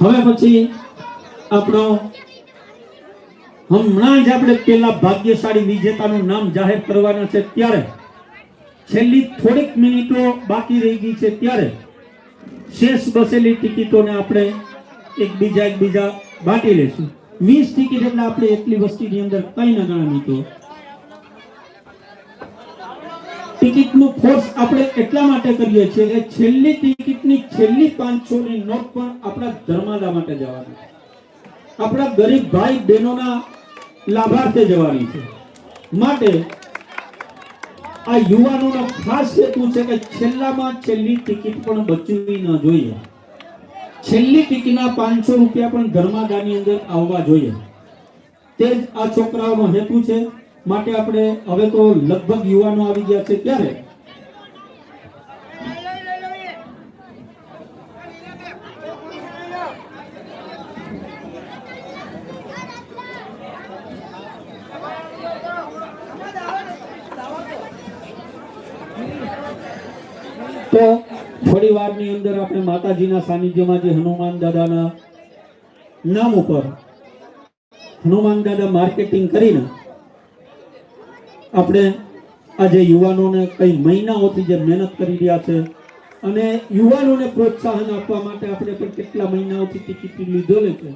હવે પછી આપણો હમણાં જ આપણે પેલા ભાગ્યશાળી વિજેતાનું નામ જાહેર કરવાના છે ત્યારે છેલ્લી થોડીક મિનિટો બાકી રહી ગઈ છે ત્યારે શેષ બસેલી ટિકિટોને આપણે એકબીજા એકબીજા બાટી લેશું. વીસ ટિકિટ એટલે આપણે એટલી વસ્તીની અંદર કઈ ન ગણાવી મિત્રો ટિકિટનું ફોર્સ આપણે એટલા માટે કરીએ છીએ કે છેલ્લી ટિકિટની છેલ્લી પાંચસો ની નોટ પણ આપણા ધર્માદા માટે જવાની. આપણા ગરીબ ભાઈ બહેનોના લાભાર્થે જવાની છે. માટે આ યુવાનોનો ખાસ હેતુ છે કે છેલ્લામાં છેલ્લી ટિકિટ પણ બચવી ન જોઈએ. છેલ્લી ટિકિટના પાંચસો રૂપિયા પણ ધર્માદાની અંદર આવવા જોઈએ. તે જ આ છોકરાઓનો હેતુ છે. માટે આપણે હવે તો લગભગ યુવાનો આવી ગયા છે ત્યારે તો થોડી વારની અંદર આપણે માતાજીના સાનિધ્યમાં જે હનુમાન દાદાના નામ ઉપર, હનુમાન દાદા માર્કેટિંગ કરીને આપણે આજે યુવાનોને કઈ મહિનાઓથી જે મહેનત કરી રહ્યા છે અને યુવાનોને પ્રોત્સાહન આપવા માટે આપણે પણ કેટલા મહિનાઓથી ટિકિટ લીધેલી છે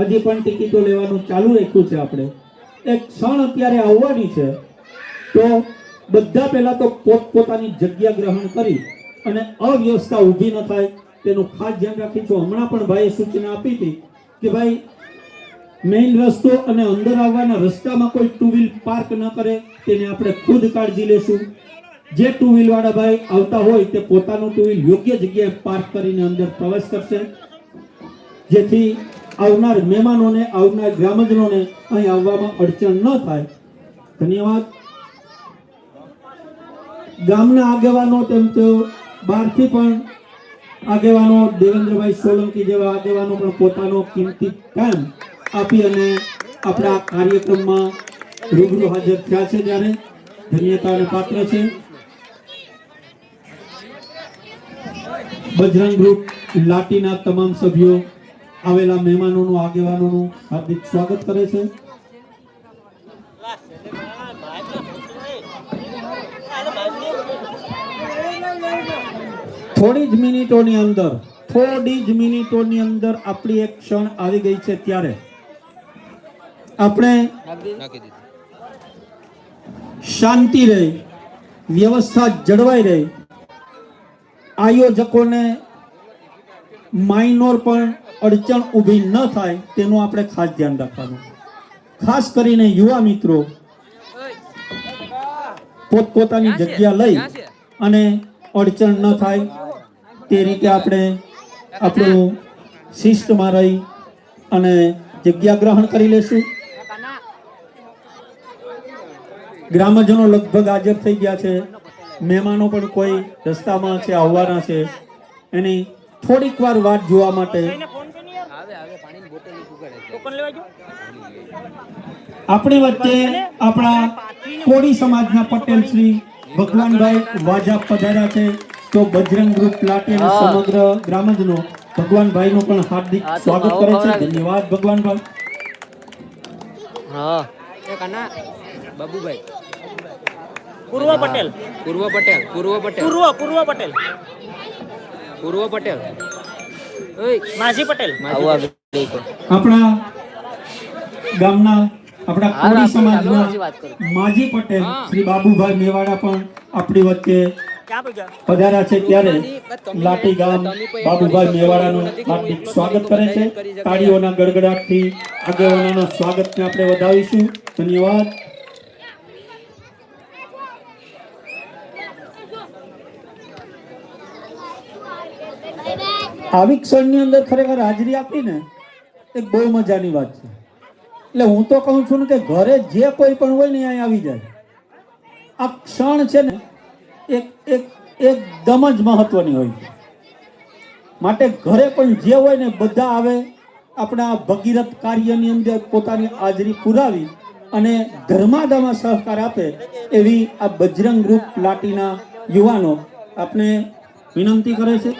હજી પણ ટિકિટો લેવાનું ચાલુ રાખ્યું છે આપણે. એક ક્ષણ અત્યારે આવવાની છે, તો બધા પહેલા તો પોતપોતાની જગ્યા ગ્રહણ કરી અને અવ્યવસ્થા ઊભી ન થાય, તેનું ખાસ ધ્યાન રાખીશું. હમણાં પણ ભાઈએ સૂચના આપી હતી કે ભાઈ મેઇન રસ્તો અને અંદર આવવાના રસ્તામાં કોઈ ટુ વ્હીલ પાર્ક ન કરે, તેની આપણે ખુદ કાળજી લેશું. જે ટુ વ્હીલ વાળા ભાઈ આવતા હોય તે પોતાનું ટુ વ્હીલ યોગ્ય જગ્યાએ પાર્ક કરીને અંદર પ્રવેશ કરશે. જેથી આવનાર મહેમાનોને, આવનાર ગ્રામજનોને અહીં આવવામાં અડચણ ન થાય. ધન્યવાદ. ગામના આગેવાનો તેમ તો બહારથી પણ આગેવાનો દેવેન્દ્રભાઈ સોલંકી જેવા આગેવાનો પણ પોતાનો કિંમતી ટાઈમ આપી અને આપણા કાર્યક્રમમાં રૂબરૂ હાજર થયા છે ત્યારે ધન્યતાને પાત્ર છે. બજરંગ ગ્રુપ લાટીના તમામ સભ્યો, આવેલા મહેમાનોનું, આગેવાનોનું હાર્દિક સ્વાગત કરે છે. થોડી જ મિનિટોની અંદર, થોડી જ મિનિટોની અંદર આપણી એક ક્ષણ આવી ગઈ છે ત્યારે. આપણે શાંતિ રહે વ્યવસ્થા જળવાઈ રહે. આયોજકોને માઇનોર પણ અડચણ ઊભી ન થાય તેનું આપણે ખાસ ધ્યાન રાખવાનું. ખાસ કરીને યુવા મિત્રો પોતપોતાની જગ્યા લઈ અને અડચણ ન થાય તે રીતે આપણે આપણું શિસ્તમાં રહી અને જગ્યા ગ્રહણ કરી લેશું. ગ્રામજનો લગભગ હાજર થઈ ગયા છે. મહેમાનો પણ કોઈ રસ્તામાં છે આવવાના છે. એની થોડીક વાર વાત જોવા માટે આપણી વચ્ચે આપણા કોળી સમાજના પટેલ શ્રી ભગવાનભાઈ વાજા પધાર્યા છે. તો બજરંગ ગ્રુપ પ્લાટી અને સમગ્ર ગ્રામજનો ભગવાનભાઈનું પણ હાર્દિક સ્વાગત કરે છે. ધન્યવાદ ભગવાનભાઈ. હા. બાબુભાઈ. પૂર્વ પટેલ. પૂર્વ પટેલ પૂર્વ પટેલ. પૂર્વ પૂર્વ પટેલ. પૂર્વ પટેલ. માજી પટેલ. આપણા ગામના આપણા કોળી સમાજના. માજી પટેલ શ્રી બાબુભાઈ મેવાડા પણ આપણી વચ્ચે પધાર્યા છે ત્યારે લાટી ગામ બાબુભાઈ મેવાડાનું હાર્દિક સ્વાગત કરે છે. તાળીઓના ગડગડાટથી આગેવાનોના સ્વાગતને આપણે વધાવીશું. ધન્યવાદ. આવી ક્ષણની અંદર ખરેખર હાજરી આપીને એ બહુ મજાની વાત છે. એટલે હું તો કહું છું ને કે ઘરે જે કોઈ પણ હોય ને અહીંયા આવી જાય. આ ક્ષણ છે ને એક એક, એકદમ જ મહત્વની હોય છે. માટે ઘરે પણ જે હોય ને બધા આવે, આપણા ભગીરથ કાર્યની અંદર પોતાની હાજરી પુરાવી અને ધર્માદામાં સહકાર આપે એવી આ બજરંગ રૂપ લાટીના યુવાનો આપણે વિનંતી કરે છે.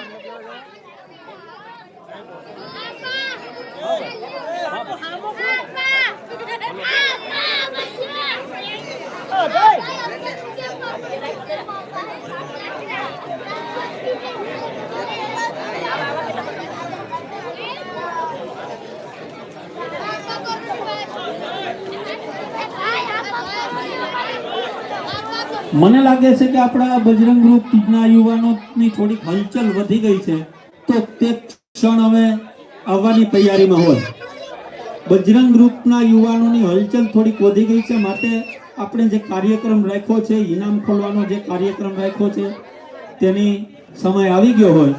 મને લાગે છે કે આપણા બજરંગ રૂપના યુવાનોની થોડીક હલચલ વધી ગઈ છે. તો તે ક્ષણ હવે આવવાની તૈયારીમાં હોય. બજરંગ ગ્રુપના યુવાનોની હલચલ થોડીક વધી ગઈ છે માટે આપણે જે કાર્યક્રમ રાખ્યો છે, ઇનામ ખોલવાનો જે કાર્યક્રમ રાખ્યો છે, તેની સમય આવી ગયો હોય.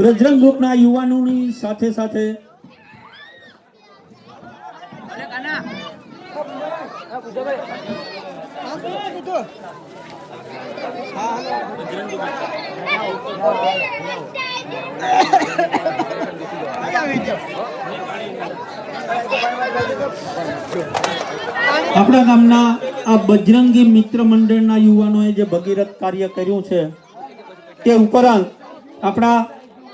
બજરંગ ગ્રુપના યુવાનોની સાથે સાથે આપણા ગામના આ બજરંગી મિત્ર મંડળના યુવાનોએ જે ભગીરથ કાર્ય કર્યું છે, તે ઉપરાંત આપણા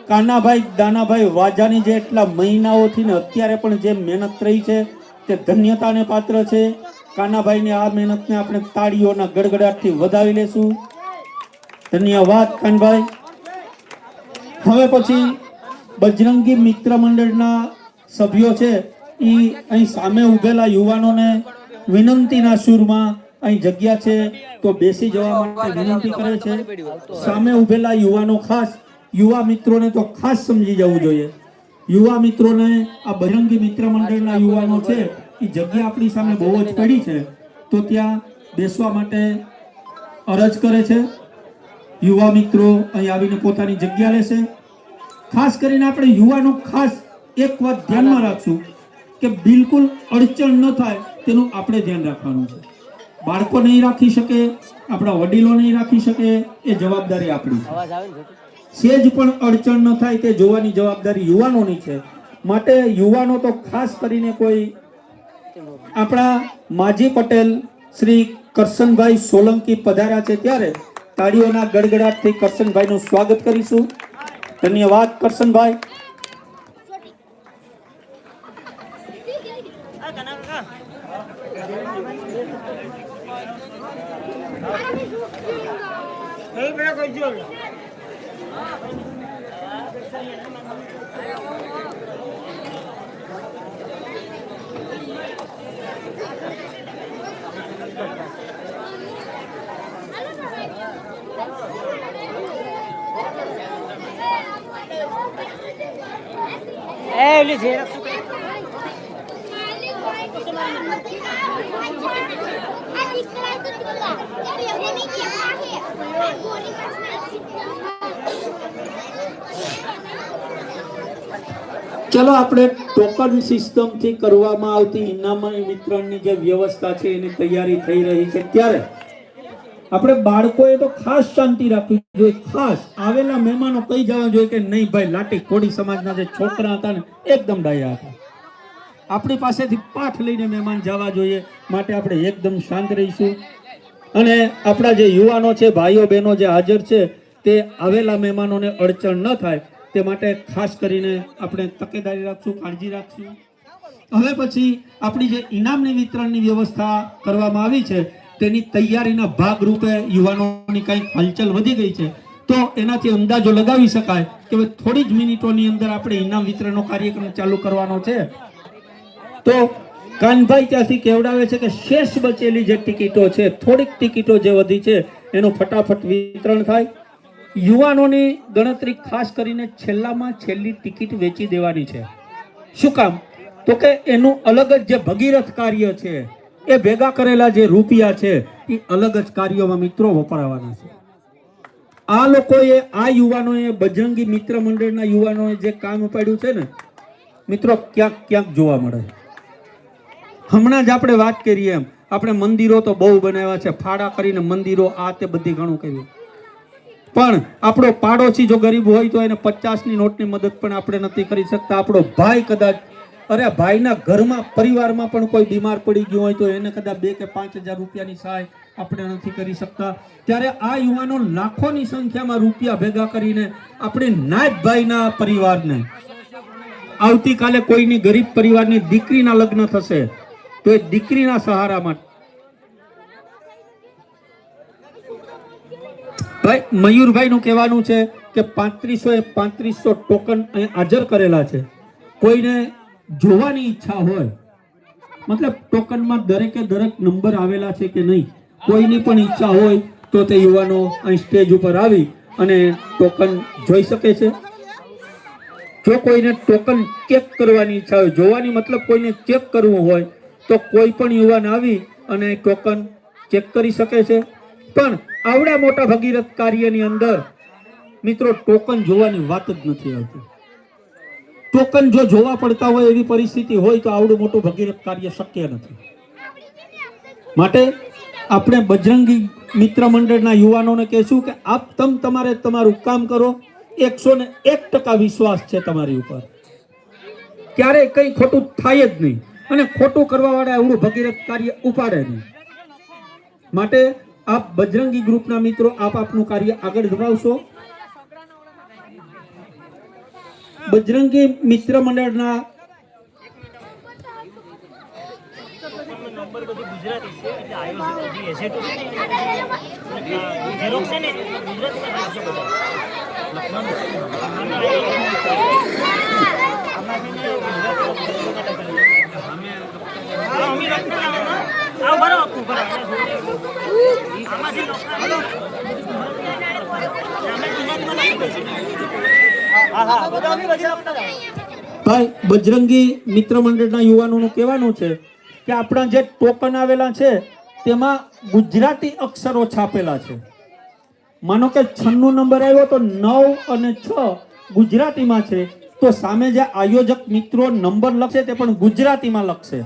કાનાભાઈ, દાનાભાઈ વાજાની જે એટલા મહિનાઓથી ને અત્યારે પણ જે મહેનત રહી છે, તે ધન્યતાને પાત્ર છે. કાનાભાઈની આ મહેનતને આપણે તાળીઓના ગડગડાટથી વધાવી લેશું. ધન્યવાદ કાનભાઈ. હવે પછી બજરંગી મિત્ર મંડળના સભ્યો છે એ અહીં સામે ઉભેલા યુવાનોને વિનંતીના સૂરમાં અહીં જગ્યા છે, તો બેસી જવા માટે વિનંતી કરે છે. સામે ઉભેલા યુવાનો ખાસ યુવા મિત્રોને તો ખાસ સમજી જવું જોઈએ. યુવા મિત્રોને આ બજરંગી મિત્ર મંડળના યુવાનો છે એ જગ્યા આપણી સામે બહુ જ પડી છે તો ત્યાં બેસવા માટે અરજ કરે છે. યુવા મિત્રો અહીં આવીને પોતાની જગ્યા લેશે. ખાસ કરીને આપણે યુવાનો ખાસ એક વાત ધ્યાનમાં રાખશું કે બિલકુલ અડચણ ન થાય તેનું આપણે ધ્યાન રાખવાનું છે. બાળકો નહીં રાખી શકે આપણા વડીલો નહીં રાખી શકે એ જવાબદારી આપણી છે? સેજ પણ અડચણ ન થાય તે જોવાની જવાબદારી યુવાનોની છે. માટે યુવાનો તો ખાસ કરીને કોઈ આપણા માજી પટેલ, શ્રી કરશનભાઈ સોલંકી પધાર્યા છે ત્યારે તાળીઓના ગડગડાટથી કરશનભાઈનું સ્વાગત કરીશું. ધન્યવાદ, કરશનભાઈ. આ છે ચલો આપણે ટોકન સિસ્ટમથી કરવામાં આવતી ઇનામ વિતરણની જે વ્યવસ્થા છે એની તૈયારી થઈ રહી છે. ત્યારે આપણે બાળકોએ તો ખાસ શાંતિ રાખવી જોઈએ, ખાસ. આવેલા મહેમાનો કહી જવા જોઈએ કે નહીં ભાઈ, લાટી કોડી સમાજના જે છોકરા હતા ને, એકદમ ડાયા હતા. આપણી પાસેથી પાઠ લઈને મહેમાન જવા જોઈએ, માટે આપણે એકદમ શાંત રહીશું. અને આપણા જે યુવાનો છે, ભાઈઓ બહેનો જે હાજર છે, તે આવેલા મહેમાનોને અડચણ ન થાય, તે માટે ખાસ કરીને આપણે તકેદારી રાખશું, કાળજી રાખશું. હવે પછી આપણી જે ઇનામની વિતરણની વ્યવસ્થા કરવામાં આવી છે તેની તૈયારીના ભાગરૂપે યુવાનોની કંઈક હલચલ વધી ગઈ છે. તો એનાથી અંદાજો લગાવી શકાય કે થોડી જ મિનિટોની અંદર આપણે ઇનામ વિતરણનો કાર્યક્રમ ચાલુ કરવાનો છે. તો કાનભાઈ ત્યાંથી કેવડાવે છે કે શેષ બચેલી જે ટિકિટો છે, થોડીક ટિકિટો જે વધી છે, એનું ફટાફટ વિતરણ થાય. યુવાનોની ગણતરી ખાસ કરીને છેલ્લામાં છેલ્લી ટિકિટ વેચી દેવાની છે. શું કામ? તો કે એનું અલગ જ જે ભગીરથ કાર્ય છે એ ભેગા કરેલા જે રૂપિયા છે, એ અલગ જ કાર્યોમાં મિત્રો વપરાવાના છે. આ લોકોએ, આ યુવાનોએ, બજરંગી મિત્ર મંડળના યુવાનોએ જે કામ ઉપાડ્યું છે ને, મિત્રો ક્યાંક ક્યાંક જોવા મળે. હમણાં જ આપણે વાત કરીએ એમ, આપણે મંદિરો તો બહુ બનાવ્યા છે, ફાળા કરીને મંદિરો આ તે બધી ઘણું કર્યું. પણ આપણો પાડોશી જો ગરીબ હોય તો એને પચાસની નોટની મદદ પણ આપણે નથી કરી શકતા. આપણો ભાઈ કદાચ અરે ભાઈના ઘરમાં, પરિવારમાં પણ કોઈ બીમાર પડી ગયું હોય તો એને કદાચ બે કે પાંચ હજાર રૂપિયાની સહાય આપણે નથી કરી શકતા. ત્યારે આ યુવાનો લાખોની સંખ્યામાં રૂપિયા ભેગા કરીને આપણે નાયબભાઈના પરિવારને, આવતીકાલે કોઈની ગરીબ પરિવારની દીકરીના લગ્ન થશે તો એ દીકરીના સહારા માટે. ભાઈ, મયુરભાઈનું કહેવાનું છે કે પાંત્રીસો એ પાંત્રીસો ટોકન અહીં હાજર કરેલા છે. કોઈને જોવાની ઈચ્છા હોય, મતલબ ટોકનમાં દરેકે દરેક નંબર આવેલા છે કે નહીં, કોઈની પણ ઈચ્છા હોય તો તે યુવાનો અહીં સ્ટેજ ઉપર આવી અને ટોકન જોઈ શકે છે. જો કોઈને ટોકન ચેક કરવાની ઈચ્છા હોય, જોવાની મતલબ કોઈને ચેક કરવું હોય, તો કોઈ પણ યુવાન આવી અને ટોકન ચેક કરી શકે છે. પણ આવડા મોટા ભગીરથ કાર્યની અંદર મિત્રો ટોકન જોવાની વાત જ નથી આવતી. ટોકન જો જોવા પડતા હોય એવી પરિસ્થિતિ હોય તો આવડું મોટું ભગીરથ કાર્ય શક્ય નથી. માટે આપણે બજરંગી મિત્ર મંડળના યુવાનોને કહેશું કે આપ તમ તમારે તમારું કામ કરો. એકસો ને એક ટકા વિશ્વાસ છે તમારી ઉપર. ક્યારેય કંઈ ખોટું થાય જ નહીં. અને ખોટું કરવાવાળા એવડું ભગીરથ કાર્ય ઉપાડે નહીં. માટે આપ બજરંગી ગ્રુપના મિત્રો, આપ આપનું કાર્ય આગળ ધપાવશો. બજરંગી મિત્ર મંડળના. આમાંથી ભાઈ, બજરંગી મિત્ર મંડળના યુવાનોનું કહેવાનું છે કે આપણા જે ટોકન આવેલા છે, તેમાં ગુજરાતી અક્ષરો છાપેલા છે. માનો કે છન્નું નંબર આવ્યો તો નવ અને છ ગુજરાતીમાં છે, તો સામે જે આયોજક મિત્રો નંબર લખશે તે પણ ગુજરાતીમાં લખશે.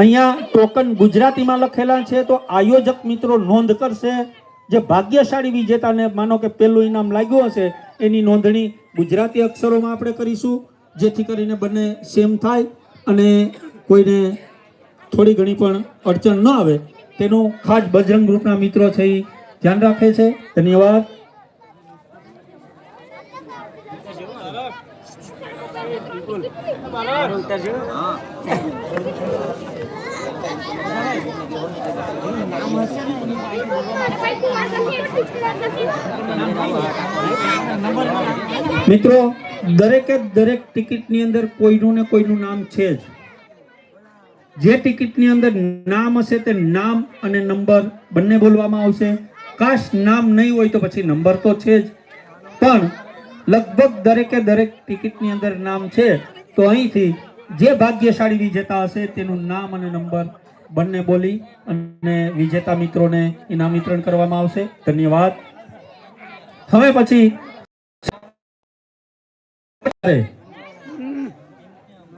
અહીંયા ટોકન ગુજરાતીમાં લખેલા છે, તો આયોજક મિત્રો નોંધ કરશે જે ભાગ્યશાળી વિજેતાને માનો કે પહેલું ઇનામ લાગ્યું હશે, એની નોંધણી ગુજરાતી અક્ષરોમાં આપણે કરીશું, જેથી કરીને બંને સેમ થાય અને કોઈને થોડી ઘણી પણ અડચણ ન આવે. તેનું ખાસ બજરંગ ગ્રુપના મિત્રો છે એ ધ્યાન રાખે છે. ધન્યવાદ. મિત્રો, દરેકે દરેક ટિકિટની અંદર કોઈનું ને કોઈનું નામ છે જ. જે ટિકિટની અંદર નામ હશે તે નામ અને નંબર બંને બોલવામાં આવશે. કાશ નામ નહીં હોય તો પછી નંબર તો છે જ. પણ લગભગ દરેકે દરેક ટિકિટની અંદર નામ છે. તો અહીંથી જે ભાગ્યશાળી વિજેતા હશે તેનું નામ અને નંબર બંને બોલી અને વિજેતા મિત્રોને ઇનામ વિતરણ કરવામાં આવશે. ધન્યવાદ. હવે પછી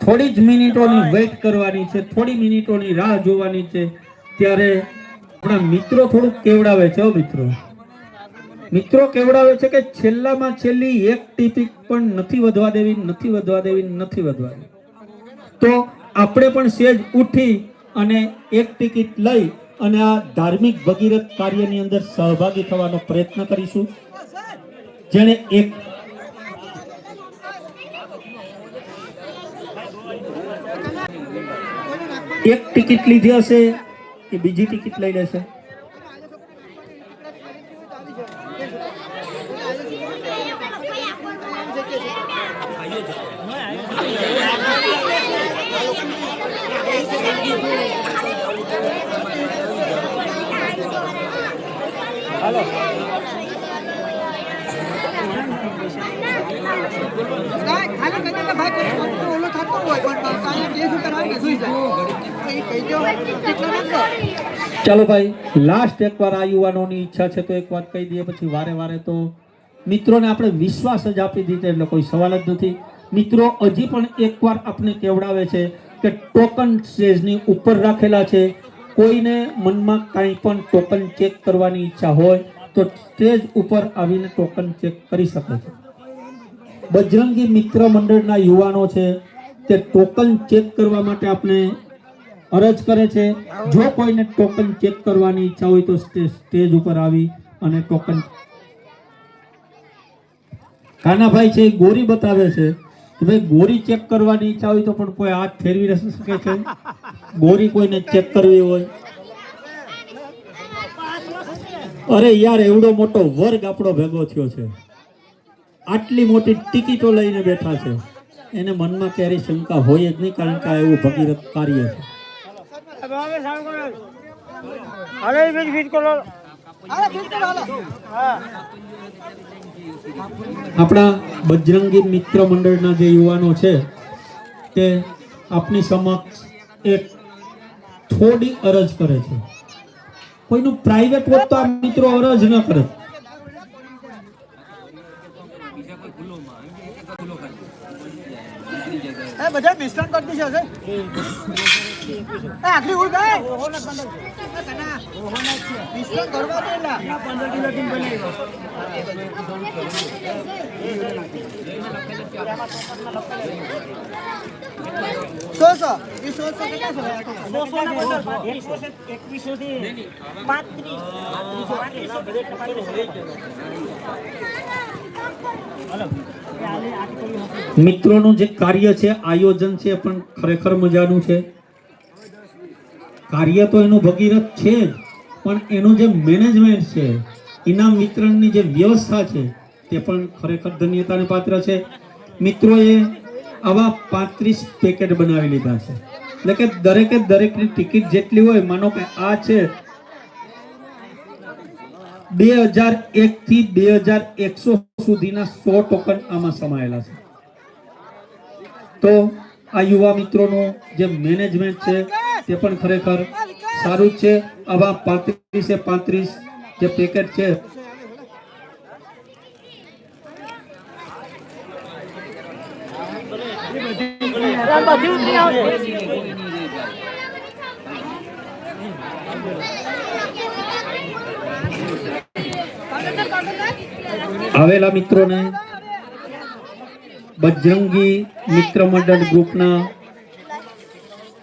થોડી જ મિનિટોની વેઇટ કરવાની છે, થોડી મિનિટોની રાહ જોવાની છે, ત્યારે આપણા મિત્રો થોડુંક કેવડાવે છે મિત્રો. મિત્રો કેવડાવે છે કે છેલ્લામાં છેલ્લી એક ટીપીક પણ નથી વધવા દેવી, નથી વધવા દેવી, નથી વધવા દેવી. તો આપણે પણ સેજ ઉઠી અને એક ટિકિટ લઈ અને આ ધાર્મિક ભગીરથ કાર્યની અંદર સહભાગી થવાનો પ્રયત્ન કરીશું. જેણે એક એક ટિકિટ લીધી હશે કે બીજી ટિકિટ લઈ લેશે? ચાલો ભાઈ લાસ્ટ એકવાર આ યુવાનોની ઈચ્છા છે તો એક વાત કહી દઈએ, પછી વારે વારે તો મિત્રોને આપણે વિશ્વાસ જ આપી દીધો, એટલે કોઈ સવાલ જ નથી. મિત્રો, હજી પણ એકવાર આપણે કેવડાવે છે કે ટોકન સ્ટેજની ઉપર રાખેલા છે. કોઈને મનમાં કાંઈ પણ ટોકન ચેક કરવાની ઈચ્છા હોય, તો સ્ટેજ ઉપર આવીને ટોકન ચેક કરી શકે છે. બજરંગી મિત્ર મંડળના યુવાનો છે, તે ટોકન ચેક કરવા માટે આપણે અરજ કરે છે. જો કોઈને ટોકન ચેક કરવાની ઈચ્છા હોય તો સ્ટેજ ઉપર આવી અને ટોકન કાનાભાઈ છે ગોરી બતાવે છે કે ભાઈ ગોરી ચેક કરવાની ઈચ્છા હોય તો પણ કોઈ હાથ ફેરવી શકે છે. ગોરી કોઈને ચેક કરવી હોય. અરે યાર, એવડો મોટો વર્ગ આપણો ભેગો થયો છે. આટલી મોટી ટિકિટો લઈને બેઠા છે. એને મનમાં ક્યારેય શંકા હોય જ નહીં કારણ કે આ એવું ભગીરથ કાર્ય છે. આપણા બજરંગી મિત્ર મંડળના જે યુવાનો છે તે આપની સમક્ષ એક થોડી અરજ કરે છે. કોઈનું પ્રાઇવેટ હોત તો આ મિત્રો અરજ ન કરે. એ બધા મિસ્ટન કરતી દીધો છે એ આટલી ઉડ ગઈ. મિસ્ટન કરવા દે લા પંદર કિલો થી બનાવી સો સો એ સો સો કેટલા છે એકવીસો થી પાંત્રીસ. મિત્રોનું જે કાર્ય છે, આયોજન છે પણ ખરેખર મજાનું છે. કાર્ય તો એનું ભગીરથ છે પણ એનું જે મેનેજમેન્ટ છે ઇનામ વિતરણની જે વ્યવસ્થા છે, તે પણ ખરેખર ધન્યતાને પાત્ર છે. મિત્રોએ આવા પાંત્રીસ પેકેટ બનાવી લીધા છે. એટલે કે દરેકે દરેકની ટિકિટ જેટલી હોય, માનો કે આ છે બે હજાર એકથી બે હજાર એકસો સુધીના સો ટોકન આમાં સમાયેલા છે. તો આ યુવા મિત્રોનું જે મેનેજમેન્ટ છે, તે પણ ખરેખર સારું જ છે. આવા પાંત્રીસે પાંત્રીસ જે પેકેટ છે આવેલા મિત્રોને બજરંગી મિત્ર મંડળ ગ્રુપના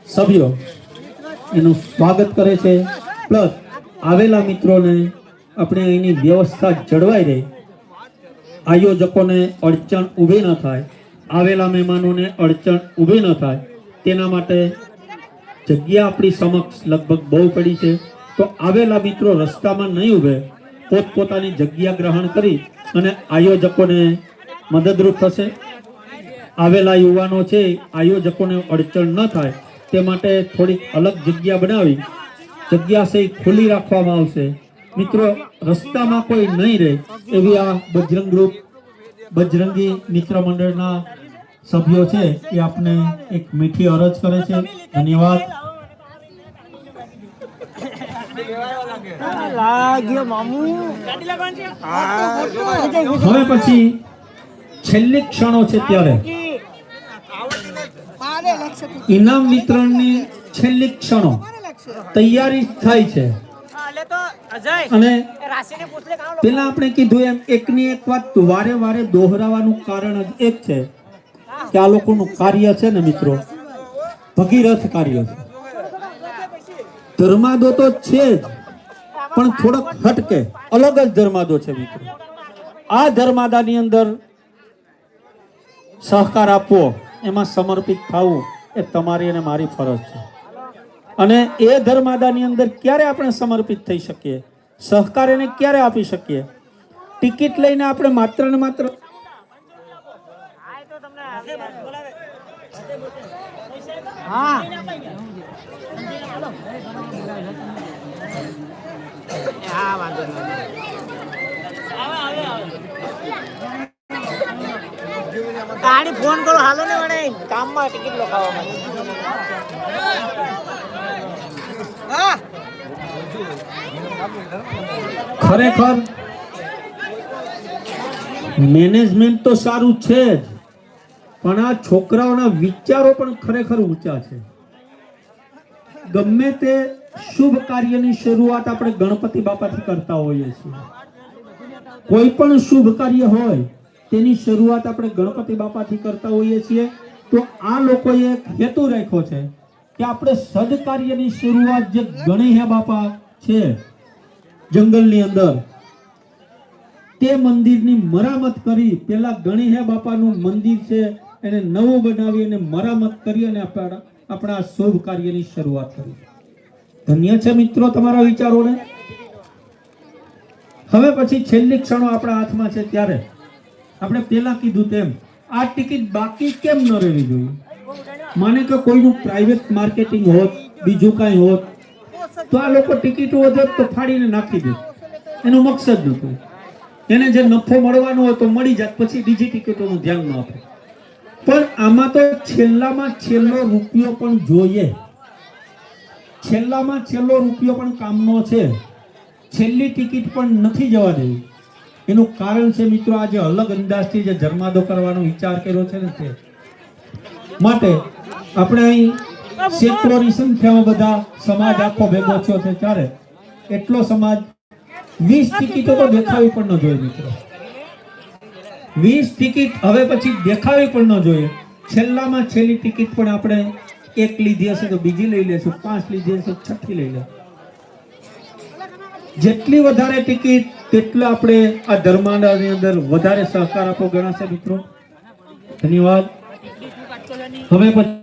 સભ્યો એનું સ્વાગત કરે છે. પ્લસ આવેલા મિત્રોને આપણે અહીંની વ્યવસ્થા જળવાઈ રહે. આયોજકોને અડચણ ઊભી ન થાય. આવેલા મહેમાનોને અડચણ ઊભી ન થાય. તેના માટે જગ્યા આપણી સમક્ષ લગભગ બહુ પડી છે. તો આવેલા મિત્રો રસ્તામાં નહીં ઊભે. પોતપોતાની જગ્યા ગ્રહણ કરી અને આયોજકોને મદદરૂપ થશે. આવેલા યુવાનો છે, આયોજકોને અડચણ ન થાય, તે માટે થોડીક અલગ જગ્યા બનાવી, જગ્યા સહી ખુલ્લી રાખવામાં આવશે. મિત્રો, રસ્તામાં કોઈ નહીં રહે એવી આ બજરંગ ગ્રુપ, બજરંગી મિત્ર મંડળના સભ્યો છે, એ આપને એક મીઠી અરજ કરે છે. ધન્યવાદ લાગ્યો મામુ હવે પછી છેલ્લી ક્ષણો છે ત્યારે. ઇનામ વિતરણની છેલ્લી ક્ષણો તૈયારી થાય છે. એટલે તો અજય અને પેલા આપણે કીધું એમ એકની એક વાત વારે વારે દોહરાવાનું કારણ જ એક છે કે આ લોકોનું કાર્ય છે ને મિત્રો? ભગીરથ કાર્ય છે. ધર્માદો તો છે જ. પણ થોડોક હટકે. અલગ જ ધર્માદો છે મિત્રો. આ ધર્માદાની અંદર સહકાર આપવો, એમાં સમર્પિત થવું એ તમારી અને મારી ફરજ છે. અને એ ધર્માદાની અંદર ક્યારે આપણે સમર્પિત થઈ શકીએ? સહકાર એને ક્યારે આપી શકીએ? ટિકિટ લઈને આપણે માત્ર ને માત્ર હા. હા ફોન કરો, હાલો ને વડે કામમાં ટિકિટ લખાવવા ખરેખર મેનેજમેન્ટ તો સારું છે જ, પણ આ છોકરાઓના વિચારો પણ ખરેખર ઊંચા છે. ગમે તે શુભ કાર્યની શરૂઆત આપણે ગણપતિ બાપાથી કરતા હોઈએ છીએ. કોઈ પણ શુભ કાર્ય હોય, તેની શરૂઆત આપણે ગણપતિ બાપાથી કરતા હોઈએ છીએ. તો આ લોકોએ હેતુ રાખ્યો છે કે આપણે સદકાર્યની શરૂઆત જે ગણેશ બાપા છે, જંગલની અંદર, તે મંદિરની મરામત કરી. પેલા ગણેશ બાપાનું મંદિર છે, એને નવું બનાવી અને મરામત કરી અને આપણા આપણા શુભ કાર્યની શરૂઆત કરી. ધન્ય છે મિત્રો તમારા વિચારોને? હવે પછી છેલ્લી ક્ષણો આપણા હાથમાં છે ત્યારે. આપણે પહેલા કીધું તેમ, આ ટિકિટ બાકી કેમ ન રહેવી જોઈએ? માને કે કોઈનું પ્રાઇવેટ માર્કેટિંગ હોત, બીજું કાંઈ હોત, તો આ લોકો ટિકિટ વધે તો ફાડીને નાખી દે. એનો મકસદ નહોતો. એને જે નફો મળવાનો હોય તો મળી જાત, પછી બીજી ટિકિટોનું ધ્યાન ન આપે. પણ આમાં તો છેલ્લામાં છેલ્લો રૂપિયો પણ જોઈએ. છેલ્લામાં છેલ્લો રૂપિયો પણ કામનો છે. છેલ્લી ટિકિટ પણ નથી જવા દેવી એનું કારણ છે મિત્રો આજે અલગ અંદાજથી જે જરમાદો કરવાનો વિચાર કર્યો છે ને તે. માટે આપણે અહીં સેંકડોની સંખ્યામાં બધા સમાજ આખો ભેગો થયો છે ત્યારે. એટલો સમાજ વીસ ટિકિટો તો દેખાવી પણ ન જોઈએ મિત્રો. વીસ ટિકિટ હવે પછી દેખાવી પણ ન જોઈએ. છેલ્લામાં છેલ્લી ટિકિટ પણ આપણે એક લીધી હશે તો બીજી લઈ લેશું, પાંચ લીધી હશે છઠ્ઠી લઈ લે. જેટલી વધારે ટિકિટ, તેટલો આપણે આ ધર્માંડાની અંદર વધારે સહકાર આપો ગણાશે મિત્રો. ધન્યવાદ. હવે પછી